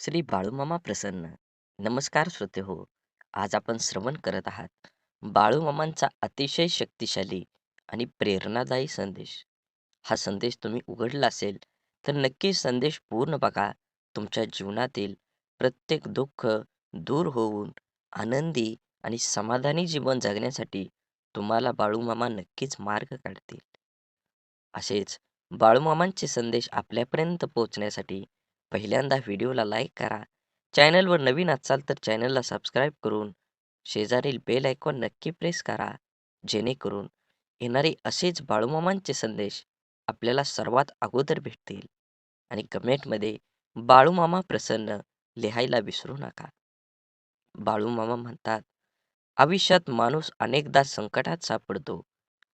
श्री बाळूमामा प्रसन्न. नमस्कार श्रोते हो. आज आपण श्रवण करत आहात बाळूमामांचा अतिशय शक्तिशाली आणि प्रेरणादायी संदेश. हा संदेश तुम्ही उघडला असेल तर नक्की संदेश पूर्ण बघा. तुमच्या जीवनातील प्रत्येक दुःख दूर होऊन आनंदी आणि समाधानी जीवन जगण्यासाठी तुम्हाला बाळूमामा नक्कीच मार्ग काढतील. असेच बाळूमामांचे संदेश आपल्यापर्यंत पोहोचण्यासाठी पहिल्यांदा व्हिडिओला लाईक करा. चॅनलवर नवीन असाल तर चॅनलला सबस्क्राईब करून शेजारील बेल आयकॉन नक्की प्रेस करा. जेणेकरून येणारे असेच बाळूमामांचे संदेश आपल्याला सर्वात अगोदर भेटतील. आणि कमेंटमध्ये बाळूमामा प्रसन्न लिहायला विसरू नका. बाळूमामा म्हणतात, आयुष्यात माणूस अनेकदा संकटात सापडतो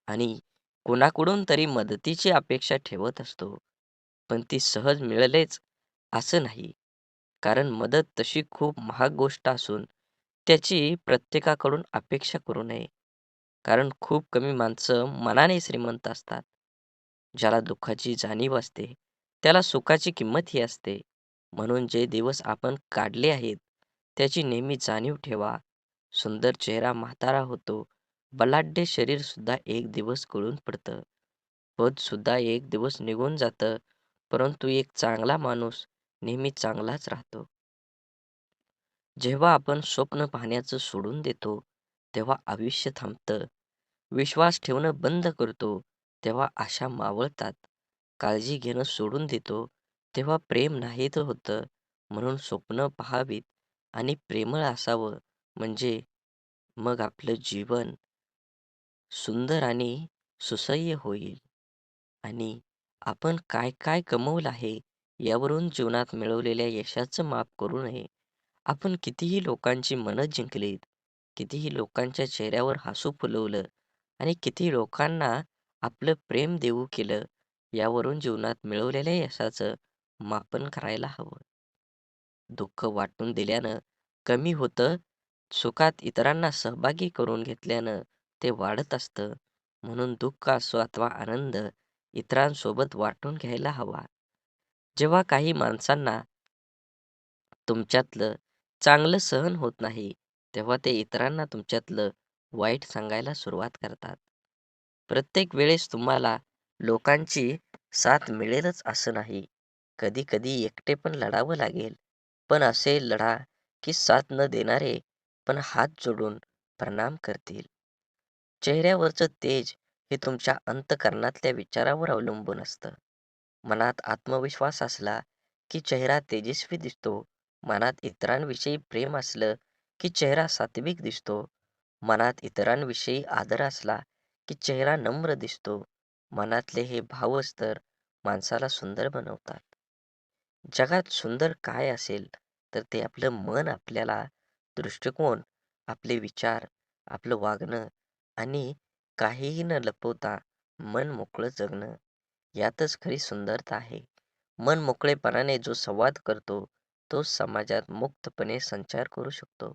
आणि कोणाकडून तरी मदतीची अपेक्षा ठेवत असतो. पण ती सहज मिळलेच असं नाही. कारण मदत तशी खूप महाग गोष्ट असून त्याची प्रत्येकाकडून अपेक्षा करू नये. कारण खूप कमी माणसं मनाने श्रीमंत असतात. ज्याला दुःखाची जाणीव असते, त्याला सुखाची किंमतही असते. म्हणून जे दिवस आपण काढले आहेत, त्याची नेहमी जाणीव ठेवा. सुंदर चेहरा म्हातारा होतो, बलाढ्य शरीर सुद्धा एक दिवस गळून पडतं. पद सुद्धा एक दिवस निघून जातं, परंतु एक चांगला माणूस नेहमी चांगलाच राहतो. जेव्हा आपण स्वप्न पाहण्याचं सोडून देतो, तेव्हा आयुष्य थांबतं. विश्वास ठेवणं बंद करतो, तेव्हा आशा मावळतात. काळजी घेणं सोडून देतो, तेव्हा प्रेम नाही तर होतं. म्हणून स्वप्न पहावीत आणि प्रेमळ असावं, म्हणजे मग आपलं जीवन सुंदर आणि सुसह्य होईल. आणि आपण काय काय कमवलं आहे, यावरून जीवनात मिळवलेल्या यशाचं माप करू नये. आपण कितीही लोकांची मनं जिंकलीत, कितीही लोकांच्या चेहऱ्यावर हसू फुलवलं आणि किती लोकांना आपलं प्रेम देऊ केलं, यावरून जीवनात मिळवलेल्या यशाचं मापन करायला हवं. दुःख वाटून दिल्यानं कमी होतं, सुखात इतरांना सहभागी करून घेतल्यानं ते वाढत असतं. म्हणून दुःख असो अथवा आनंद इतरांसोबत वाटून घ्यायला हवा. जेव्हा काही माणसांना तुमच्यातलं चांगलं सहन होत नाही, तेव्हा ते इतरांना तुमच्यातलं वाईट सांगायला सुरुवात करतात. प्रत्येक वेळेस तुम्हाला लोकांची साथ मिळेलच असं नाही. कधी-कधी एकटे पण लढावं लागेल. पण असे लढा की साथ न देणारे पण हात जोडून प्रणाम करतील. चेहऱ्यावरचं तेज हे तुमच्या अंतःकरणातल्या विचारावर अवलंबून असतं. मनात आत्मविश्वास असला की चेहरा तेजस्वी दिसतो. मनात इतरांविषयी प्रेम असलं की चेहरा सात्विक दिसतो. मनात इतरांविषयी आदर असला की चेहरा नम्र दिसतो. मनातले हे भावच तर माणसाला सुंदर बनवतात. जगात सुंदर काय असेल तर ते आपलं मन आपल्याला दृष्टिकोन, आपले विचार, आपलं वागणं आणि काहीही न लपवता मन मोकळं जगणं, यातच खरी सुंदरता आहे. मन मोकळेपणाने जो संवाद करतो, तो समाजात मुक्तपणे संचार करू शकतो.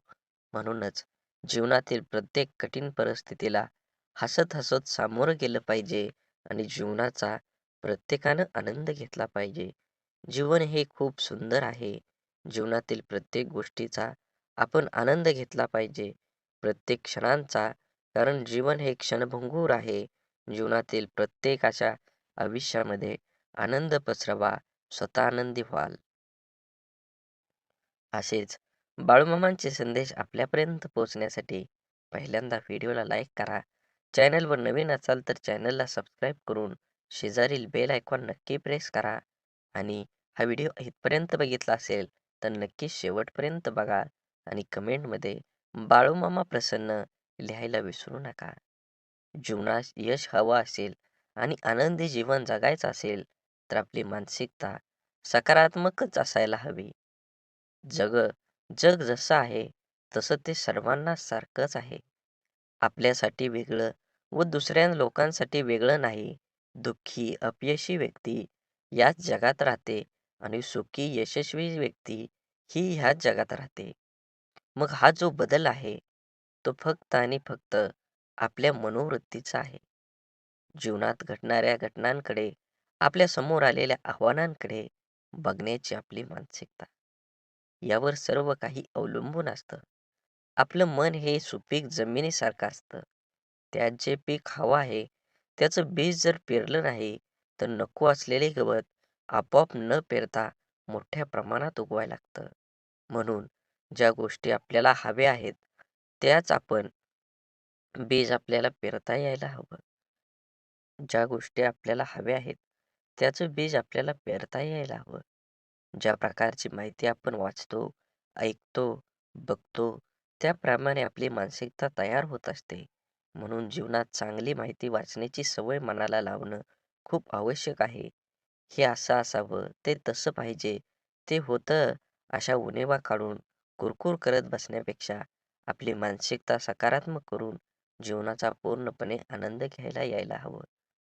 म्हणूनच जीवनातील प्रत्येक कठीण परिस्थितीला हसत हसत सामोरं गेलं पाहिजे आणि जीवनाचा प्रत्येकानं आनंद घेतला पाहिजे. जीवन हे खूप सुंदर आहे. जीवनातील प्रत्येक गोष्टीचा आपण आनंद घेतला पाहिजे. प्रत्येक क्षणांचा, कारण जीवन हे क्षणभंगूर आहे. जीवनातील प्रत्येकाच्या आयुष्यामध्ये आनंद पसरवा, स्वतः आनंदी व्हाल. असेच बाळूमामांचे संदेश आपल्यापर्यंत पोहोचण्यासाठी पहिल्यांदा व्हिडिओला लाईक करा. चॅनलवर नवीन असाल तर चॅनलला सबस्क्राईब करून शेजारील बेल आयकॉन नक्की प्रेस करा. आणि हा व्हिडिओ इथपर्यंत बघितला असेल तर नक्कीच शेवटपर्यंत बघा आणि कमेंटमध्ये बाळूमामा प्रसन्न लिहायला विसरू नका. जीवनात यश हवं असेल आणि आनंदी जीवन जगायचं असेल तर आपली मानसिकता सकारात्मकच असायला हवी. जग जग जसं आहे तसं ते सर्वांना सारखंच आहे. आपल्यासाठी वेगळं व दुसऱ्या लोकांसाठी वेगळं नाही. दुःखी, अपयशी व्यक्ती याच जगात राहते आणि सुखी, यशस्वी व्यक्ती ही ह्याच जगात राहते. मग हा जो बदल आहे, तो फक्त आणि फक्त आपल्या मनोवृत्तीचा आहे. जीवनात घडणाऱ्या घटनांकडे, आपल्यासमोर आलेल्या आव्हानांकडे बघण्याची आपली मानसिकता. यावर सर्व काही अवलंबून असतं. आपलं मन हे सुपीक जमिनीसारखं असतं. त्यात जे पीक हवं आहे त्याचं बीज जर पेरलं नाही तर नको असलेले गवत आपोआप न पेरता मोठ्या प्रमाणात उगवायला लागतं. म्हणून ज्या गोष्टी आपल्याला हव्या आहेत त्याच आपण बीज आपल्याला पेरता यायला हवं. ज्या गोष्टी आपल्याला हव्या आहेत त्याचं बीज आपल्याला पेरता यायला हवं. ज्या प्रकारची माहिती आपण वाचतो, ऐकतो, बघतो त्याप्रमाणे आपली मानसिकता तयार होत असते. म्हणून जीवनात चांगली माहिती वाचण्याची सवय मनाला लावणं खूप आवश्यक आहे. हे असं असावं, ते तसं पाहिजे, ते होतं अशा उणेवा काढून कुरकुर करत बसण्यापेक्षा आपली मानसिकता सकारात्मक करून जीवनाचा पूर्णपणे आनंद घ्यायला यायला हवं.